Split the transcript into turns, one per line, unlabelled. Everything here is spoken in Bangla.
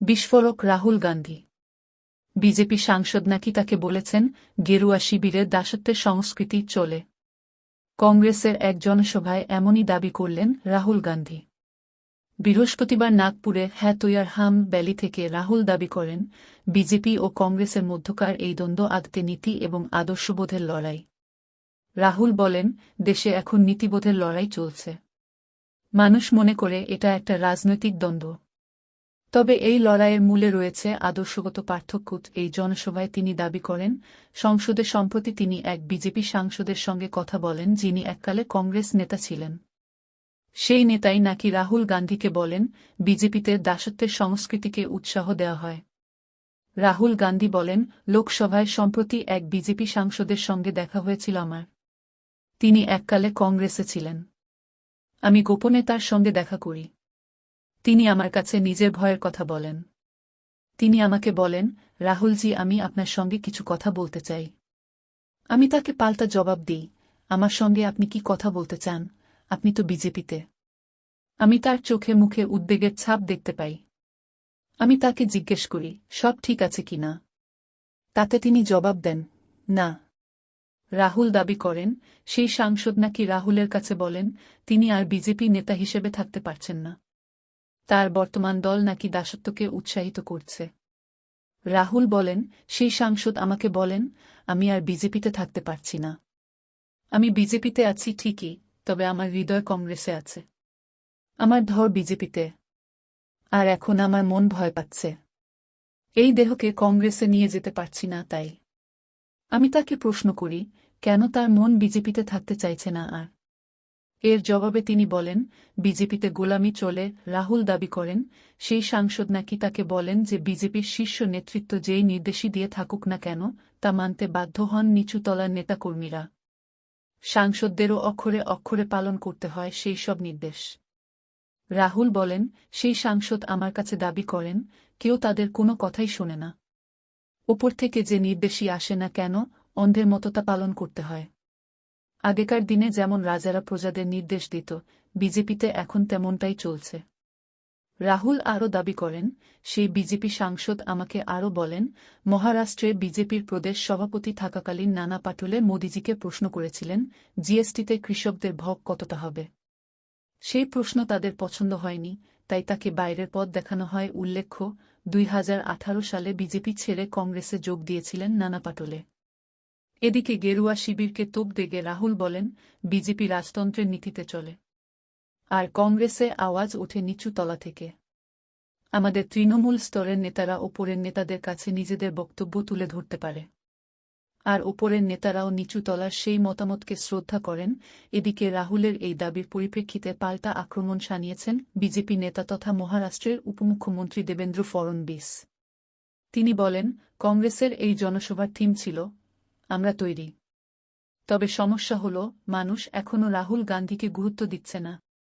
বিস্ফোরক রাহুল গান্ধী। বিজেপি সাংসদ নাকি তাকে বলেছেন, গেরুয়া শিবিরের দাসত্বের সংস্কৃতি চলে। কংগ্রেসের এক জনসভায় এমনই দাবি করলেন রাহুল গান্ধী। বৃহস্পতিবার নাগপুরে হ্যাতোয়ার হাম ভ্যালি থেকে রাহুল দাবি করেন, বিজেপি ও কংগ্রেসের মধ্যকার এই দ্বন্দ্ব আদতে নীতি এবং আদর্শবোধের লড়াই। রাহুল বলেন, দেশে এখন নীতিবোধের লড়াই চলছে। মানুষ মনে করে এটা একটা রাজনৈতিক দ্বন্দ্ব। তবে এই লড়াইয়ের মূলে রয়েছে আদর্শগত পার্থক্য এই জনসভায় তিনি দাবি করেন, সংসদে সম্প্রতি তিনি এক বিজেপি সাংসদের সঙ্গে কথা বলেন যিনি এককালে কংগ্রেস নেতা ছিলেন। সেই নেতাই নাকি রাহুল গান্ধীকে বলেন, বিজেপিতে দাসত্বের সংস্কৃতিকে উৎসাহ দেওয়া হয়। রাহুল গান্ধী বলেন, লোকসভায় সম্প্রতি এক বিজেপি সাংসদের সঙ্গে দেখা হয়েছিল আমার। তিনি এককালে কংগ্রেসে ছিলেন। আমি গোপনে তার সঙ্গে দেখা করি। তিনি আমার কাছে নিজের ভয়ের কথা বলেন। তিনি আমাকে বলেন, রাহুলজি, আমি আপনার সঙ্গে কিছু কথা বলতে চাই। আমি তাকে পাল্টা জবাব দিই, আমার সঙ্গে আপনি কি কথা বলতে চান? আপনি তো বিজেপিতে। আমি তার চোখে মুখে উদ্বেগের ছাপ দেখতে পাই। আমি তাকে জিজ্ঞেস করি, সব ঠিক আছে কি না? তাতে তিনি জবাব দেন, না। রাহুল দাবি করেন, সেই সাংসদ নাকি রাহুলের কাছে বলেন, তিনি আর বিজেপি নেতা হিসেবে থাকতে পারছেন না। তার বর্তমান দল নাকি দাসত্বকে উৎসাহিত করছে। রাহুল বলেন, সেই সাংসদ আমাকে বলেন, আমি আর বিজেপিতে থাকতে পারছি না। আমি বিজেপিতে আছি ঠিকই, তবে আমার হৃদয় কংগ্রেসে আছে। আমার ধর বিজেপিতে। আর এখন আমার মন ভয় পাচ্ছে। এই দেহকে কংগ্রেসে নিয়ে যেতে পারছি না তাই। আমি তাকে প্রশ্ন করি, কেন তার মন বিজেপিতে থাকতে চাইছে না আর? এর জবাবে তিনি বলেন, বিজেপিতে গোলামি চলে, রাহুল দাবি করেন, সেই সাংসদ নাকি তাকে বলেন যে বিজেপির শীর্ষ নেতৃত্ব যেই নির্দেশই দিয়ে থাকুক না কেন, তা মানতে বাধ্য হন নিচুতলার নেতাকর্মীরা। সাংসদদেরও অক্ষরে অক্ষরে পালন করতে হয় সেই সব নির্দেশ। রাহুল বলেন, সেই সাংসদ আমার কাছে দাবি করেন, কেউ তাদের কোনো কথাই শোনে না। ওপর থেকে যে নির্দেশই আসে না কেন, অন্ধের মতো তা পালন করতে হয়। আগেকার দিনে যেমন রাজারা প্রজাদের নির্দেশ দিত, বিজেপিতে এখন তেমনটাই চলছে। রাহুল আরও দাবি করেন, সেই বিজেপি সাংসদ আমাকে আরও বলেন, মহারাষ্ট্রে বিজেপির প্রদেশ সভাপতি থাকাকালীন নানা পাটুলে মোদিজিকে প্রশ্ন করেছিলেন, জিএসটিতে কৃষকদের ভোগ কতটা হবে? সেই প্রশ্ন তাদের পছন্দ হয়নি, তাই তাকে বাইরের পথ দেখানো হয় উল্লেখ্য, দুই হাজার আঠারো সালে বিজেপি ছেড়ে কংগ্রেসে যোগ দিয়েছিলেন নানা পাটুলে। এদিকে গেরুয়া শিবিরকে তোপ দেগে রাহুল বলেন, বিজেপি রাজতন্ত্রের নীতিতে চলে। আর কংগ্রেসে আওয়াজ ওঠে নিচু তলা থেকে। আমাদের তৃণমূল স্তরের নেতারা ওপরের নেতাদের কাছে নিজেদের বক্তব্য তুলে ধরতে পারে। আর ওপরের নেতারাও নিচু তলার সেই মতামতকে শ্রদ্ধা করেন, এদিকে রাহুলের এই দাবির পরিপ্রেক্ষিতে পাল্টা আক্রমণ সানিয়েছেন বিজেপি নেতা তথা মহারাষ্ট্রের উপমুখ্যমন্ত্রী দেবেন্দ্র ফড়নবিস। তিনি বলেন, কংগ্রেসের এই জনসভার থিম ছিল আমরা তৈরি। তবে সমস্যা হল মানুষ এখনও রাহুল গান্ধীকে গুরুত্ব দিচ্ছে না।